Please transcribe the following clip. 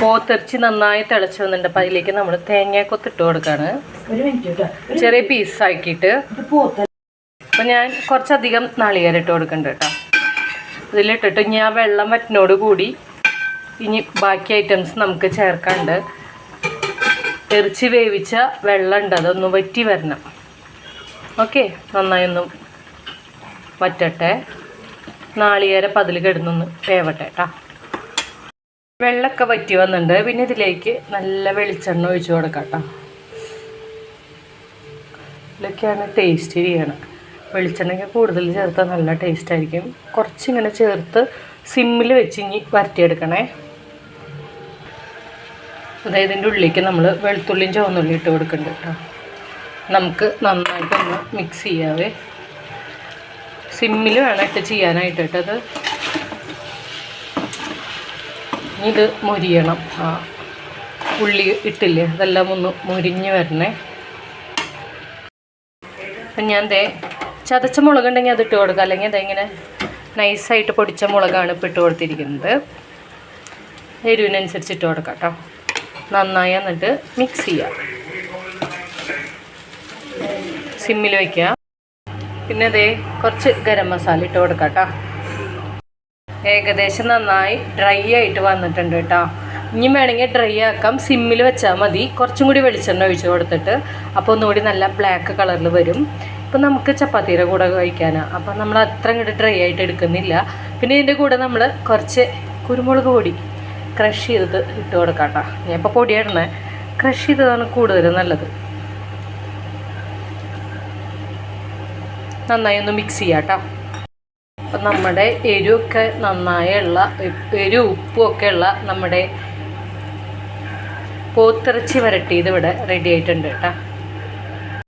പോത്തിറച്ചി നന്നായി തിളച്ച് വന്നിട്ടുണ്ട്. അപ്പം അതിലേക്ക് നമ്മൾ തേങ്ങയൊക്കെ ഇട്ട് കൊടുക്കുകയാണ് കേട്ടോ. ഒരു ചെറിയ പീസാക്കിയിട്ട് ഇത് അപ്പൊ ഞാൻ കുറച്ചധികം നാളികേരം ഇട്ട് കൊടുക്കുന്നുണ്ട് കേട്ടോ. ഇതിലിട്ടിട്ട് ഇനി ആ വെള്ളം വറ്റിനോട് കൂടി ഇനി ബാക്കി ഐറ്റംസ് നമുക്ക് ചേർക്കാണ്ട് ഇറച്ചി വേവിച്ച വെള്ളം ഉണ്ട്. അതൊന്ന് വറ്റി വരണം. ഓക്കെ നന്നായി ഒന്ന് വറ്റട്ടെ. നാളികേരം പതിൽ കിടന്നൊന്ന് വേവട്ടെ കേട്ടോ. വെള്ളമൊക്കെ വറ്റി വന്നിട്ടുണ്ട്. പിന്നെ ഇതിലേക്ക് നല്ല വെളിച്ചെണ്ണ ഒഴിച്ചു കൊടുക്കാം കേട്ടോ ഇതിലൊക്കെയാണ് ടേസ്റ്റ് ചെയ്യണം. വെളിച്ചെണ്ണയ്ക്ക് കൂടുതൽ ചേർത്താൽ നല്ല ടേസ്റ്റ് ആയിരിക്കും. കുറച്ചിങ്ങനെ ചേർത്ത് സിമ്മിൽ വെച്ച് ഇനി വരട്ടിയെടുക്കണേ. അതായത് ഇതിന്റെ ഉള്ളിലേക്ക് നമ്മൾ വെളുത്തുള്ളിയും ചുവന്നുള്ളി ഇട്ട് കൊടുക്കുന്നുണ്ട് കേട്ടോ. നമുക്ക് നന്നായിട്ടൊന്ന് മിക്സ് ചെയ്യാവേ. സിമ്മിൽ വേണം ഇട്ട് ചെയ്യാനായിട്ട് കേട്ടോ. അത് ഇത് മൊരിയണം. ആ ഉള്ളി ഇട്ടില്ലേ? അതെല്ലാം ഒന്ന് മൊരിഞ്ഞ് വരണേ. അപ്പം ഞാൻ ദേ ചതച്ച മുളകുണ്ടെങ്കിൽ അത് ഇട്ട് കൊടുക്കുക അല്ലെങ്കിൽ അതിങ്ങനെ നൈസായിട്ട് പൊടിച്ച മുളകാണ് ഇപ്പോൾ ഇട്ട് കൊടുത്തിരിക്കുന്നത്. എരിവിനനുസരിച്ച് ഇട്ട് കൊടുക്കാം കേട്ടോ നന്നായി എന്നിട്ട് മിക്സ് ചെയ്യാം. സിമ്മിൽ വയ്ക്കുക പിന്നെ അതേ കുറച്ച് ഗരം മസാല ഇട്ട് കൊടുക്കാം കേട്ടോ ഏകദേശം നന്നായി ഡ്രൈ ആയിട്ട് വന്നിട്ടുണ്ട് കേട്ടോ. ഇനി വേണമെങ്കിൽ ഡ്രൈ ആക്കാം. സിമ്മിൽ വെച്ചാൽ മതി. കുറച്ചും കൂടി വെളിച്ചെണ്ണ ഒഴിച്ച് കൊടുത്തിട്ട്. അപ്പോൾ ഒന്നുകൂടി നല്ല ബ്ലാക്ക് കളറിൽ വരും. ഇപ്പം നമുക്ക് ചപ്പാത്തിയുടെ കൂടെ കഴിക്കാനാണ് അപ്പം നമ്മൾ അത്ര ഇങ്ങോട്ട് ഡ്രൈ ആയിട്ട് എടുക്കുന്നില്ല. പിന്നെ ഇതിന്റെ കൂടെ നമ്മൾ കുറച്ച് കുരുമുളക് പൊടി ക്രഷ് ചെയ്തത് ഇട്ട് കൊടുക്കാം കേട്ടോ ഞാൻ ഇപ്പോൾ പൊടിയിടണേ ക്രഷ് ചെയ്തതാണ് കൂടുതൽ നല്ലത്. നന്നായി ഒന്ന് മിക്സ് ചെയ്യാം കേട്ടോ. അപ്പം നമ്മുടെ എരിവൊക്കെ നന്നായുള്ള എരിവ് ഉപ്പും ഒക്കെ ഉള്ള നമ്മുടെ പോത്തിറച്ചി വരട്ടിയത് ഇതിവിടെ റെഡി ആയിട്ടുണ്ട് കേട്ടോ.